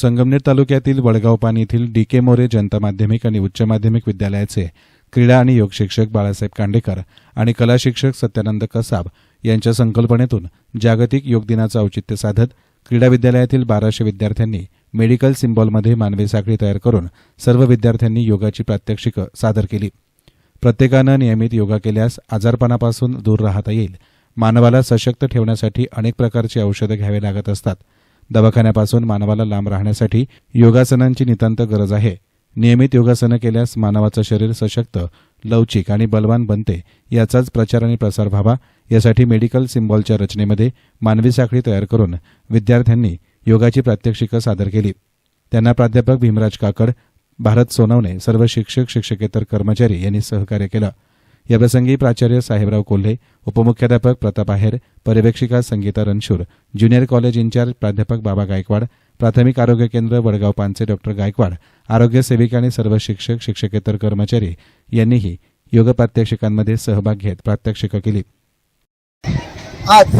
संगमनेर तालुक्यातील वडगाव पाणी येथील डी के मोरे जनता माध्यमिक आणि उच्च माध्यमिक विद्यालयाचे क्रीडा आणि योग शिक्षक बाळासाहेब कांडेकर आणि कला शिक्षक सत्यानंद कसाब यांच्या संकल्पनेतून जागतिक योग दिनाचं औचित्य साधत क्रीडा विद्यालयातील बाराशे विद्यार्थ्यांनी मेडिकल सिम्बॉलमध्ये मानवी साखळी तयार करून सर्व विद्यार्थ्यांनी योगाची प्रात्यक्षिकं सादर केली. प्रत्येकानं नियमित योगा केल्यास आजारपणापासून दूर राहता येईल. मानवाला सशक्त ठेवण्यासाठी अनेक प्रकारची औषधं घ्यावी लागत असतात. दवाखान्यापासून मानवाला लांब राहण्यासाठी योगासनांची नितांत गरज आहे. नियमित योगासनं केल्यास मानवाचं शरीर सशक्त लवचिक आणि बलवान बनते याचाच प्रचार आणि प्रसार व्हावा यासाठी मेडिकल सिम्बॉलच्या रचनेमध्ये मानवी साखळी तयार करून विद्यार्थ्यांनी योगाची प्रात्यक्षिकं सादर केली. त्यांना प्राध्यापक भीमराज काकड भारत सोनवणे सर्व शिक्षक शिक्षकेतर कर्मचारी यांनी सहकार्य केलं. याप्रसंगी प्राचार्य साहेबराव कोल्हे उपमुख्याध्यापक Pratap Aher पर्यवेक्षिका Sangita Ranshur junior college incharge प्राध्यापक बाबा गायकवाड प्राथमिक आरोग्य केंद्र वडगाव पानसे डॉक्टर गायकवाड आरोग्य सेविका आणि सर्व शिक्षक शिक्षकेतर कर्मचारी यांनीही योग प्रात्यक्षिकांमध्ये सहभाग घेत प्रात्यक्षिकं केली. आज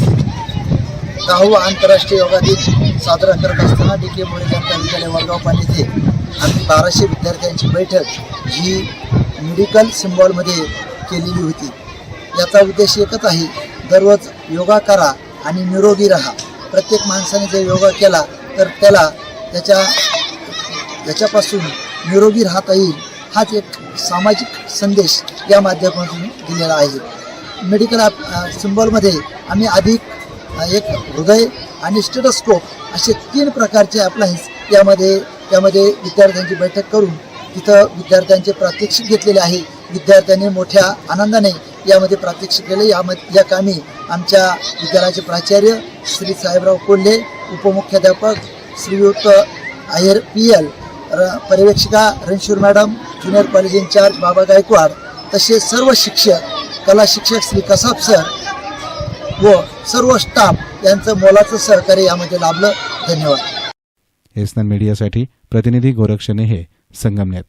दहावा आंतरराष्ट्रीय योगा दिन साजरा करत असताना डी के मुळेकर वडगाव पालिके आम्ही बाराशे विद्यार्थ्यांची बैठक ही मेडिकल सिम्बॉलमध्ये केलेली होती. याचा उद्देश एकच आहे दररोज योगा करा आणि निरोगी राहा. प्रत्येक माणसाने जर योगा केला तर त्याला त्याच्या याच्यापासून निरोगी राहता येईल हाच एक सामाजिक संदेश या माध्यमातून दिलेला आहे. मेडिकल ॲप सिम्बॉलमध्ये आम्ही अधिक एक हृदय आणि स्टेटस्कोप असे तीन प्रकारचे ॲप्लायन्स यामध्ये त्यामध्ये विद्यार्थ्यांची बैठक करून तिथं विद्यार्थ्यांचे प्रात्यक्षिक घेतलेले आहे. विद्यार्थ्यांनी मोठ्या आनंदाने यामध्ये प्रात्यक्षिक केले. यामध्ये या कामी आमच्या विद्यालयाचे प्राचार्य श्री साहेबराव कोल्हे उपमुख्याध्यापक श्रीयुक्त आयर पी एल र पर्यवेक्षिका Ranshur madam junior college incharge Baba Gaikwad तसेच सर्व शिक्षक कला शिक्षक श्री कसाब सर व सर्व स्टाफ यांचं मोलाचं सहकार्य यामध्ये लाभलं. धन्यवाद. एसनन मीडियासाठी प्रतिनिधी गोरक्ष हे संगमनेर.